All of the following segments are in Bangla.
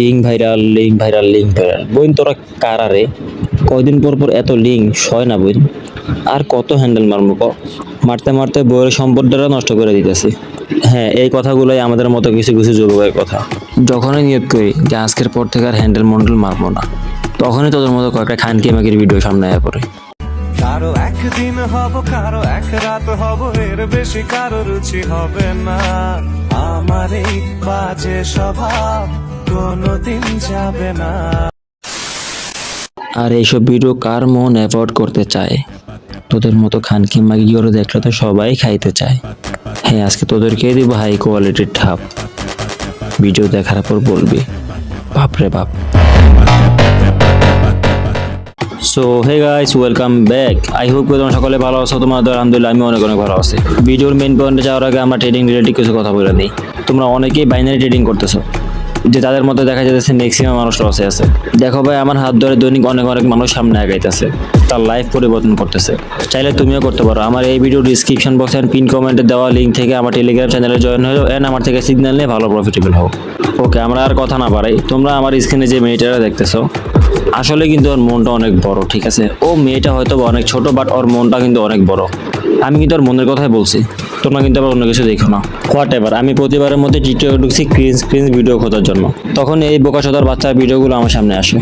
Link viral link viral link viral বইন তোরা কারারে কয়দিন পর পর এত লিঙ্ক সয় না বইন আর কত হ্যান্ডেল মারবো মারতে মারতে বইয়ের সম্পদটা নষ্ট করে দিতেছি। হ্যাঁ এই কথাগুলোই আমাদের মতো কিছু কিছু যুবকের কথা। যখনই নিয়োগ করি, যে আজকের পর থেকে আর হ্যান্ডেল মন্ডল মারবো না। তখনই তোদের মতো কয়েকটা খানকি মাকির ভিডিও সামনে আয়া পড়ে। কারও একদিন হব, কারও এক রাত হব, এর বেশি কারও রুচি হবে না। আমার এই বাজে স্বভাব। কোনোদিন যাবে না। আর এইসব ভিডিও কার মন অ্যাভয়েড করতে চায়? তোদের মতো খানকি মাগিগুলো দেখলে তো সবাই খাইতে চায়। হ্যাঁ আজকে তোদেরকে দিব হাই কোয়ালিটির ঠাপ ভিডিও দেখার পর বলবি বাপরে বাপ। So hey guys welcome back I hope তোমরা সকলে ভালো আছো, তোমাদের আলহামদুলিল্লাহ আমি অনেক অনেক ভালো আছি। ভিডিওর মেইন পয়েন্টে যাওয়ার আগে আমরা ট্রেডিং রিলেটেড কিছু কথা বলে দিই তোমরা অনেকেই বাইনারি ট্রেডিং করতেছো। যে তাদের মধ্যে দেখা যাচ্ছে ম্যাক্সিমাম মানুষ লসে আছে। দেখো ভাই, আমার হাত ধরে দৈনিক অনেক অনেক মানুষ সামনে আগাইতেছে। তার লাইফ পরিবর্তন করতেছে। চাইলে তুমিও করতে পারো। আমার এই video description box and pin কমেন্টে দেওয়া লিঙ্ক থেকে আমার টেলিগ্রাম চ্যানেলে জয়েন হয়ে এন্ড আমার থেকে সিগন্যাল নিয়ে ভালো প্রফিটেবল হও। ওকে আমরা আর কথা না বাড়াই। তোমরা আমার স্ক্রিনে যে মেয়েটা দেখতেছো, আসলে কিন্তু ওর মনটা অনেক বড়, ঠিক আছে? ও মেয়েটা হয়তো অনেক ছোট বাট ওর মনটা কিন্তু অনেক বড়। আমি কিন্তু ওর মনের কথাই বলছি। তোমরা কিন্তু আবার অন্য কিছু দেখো না। হোয়াট এভার আমি প্রতিবারের মধ্যে টিকটকে ঢুকছি ক্রিন্স স্ক্রিন ভিডিও খোঁজার জন্য। তখন এই বোকাচোদার বাচ্চার ভিডিওগুলো আমার সামনে আসে।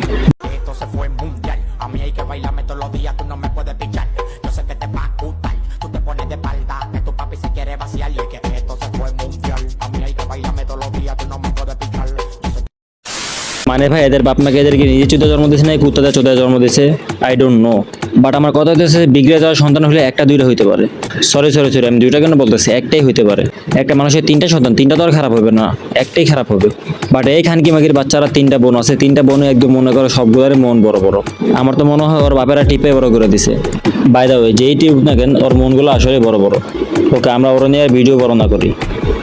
মানে ভাই, এদের বাপ মাকে এদেরকে নিজে চোদ্দ জন্ম দিয়েছে না কুত্তাদের চোদ্দ জন্ম দিয়েছে? আই ডোন্ট নো বাট আমার কথা হচ্ছে বিগড়ে যাওয়ার সন্তান হলে একটা, দুইটা হইতে পারে। সরি সরি সরি আমি দুইটা কেন বলতেছি, একটাই হইতে পারে। একটা মানুষের তিনটা সন্তান, তিনটা তো আর খারাপ হবে না, একটাই খারাপ হবে। বাট এই খানকি মাগির বাচ্চারা তিনটা বোন আছে, তিনটা বোন একদম মনে করো সবগুলোরই মন বড় বড়। আমার তো মনে হয় ওর বাপেরা টিপে বড় করে দিছে। বাই দা ওয়ে যেই টিপ না কেন, ওর মনগুলো আসলে বড় বড়। ওকে আমরা ওরা নিয়ে ভিডিও বর্ণনা করি।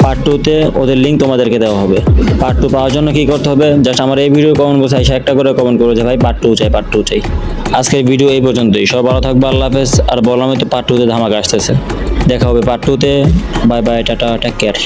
পার্ট টুতে ওদের লিঙ্ক তোমাদেরকে দেওয়া হবে। পার্ট টু পাওয়ার জন্য কী করতে হবে? জাস্ট আমার এই ভিডিও কমেন্ট করছে এসে একটা করে কমেন্ট করো যে, ভাই পার্ট টু চাই পার্ট টু চাই। আজকের ভিডিও এই পর্যন্তই। সব ভালো থাকবে, আল্লাহ হাফেজ। আর বললামই তো পার্ট টুতে ধামাকা আসতেছে। দেখা হবে পার্ট টুতে bye bye tata take care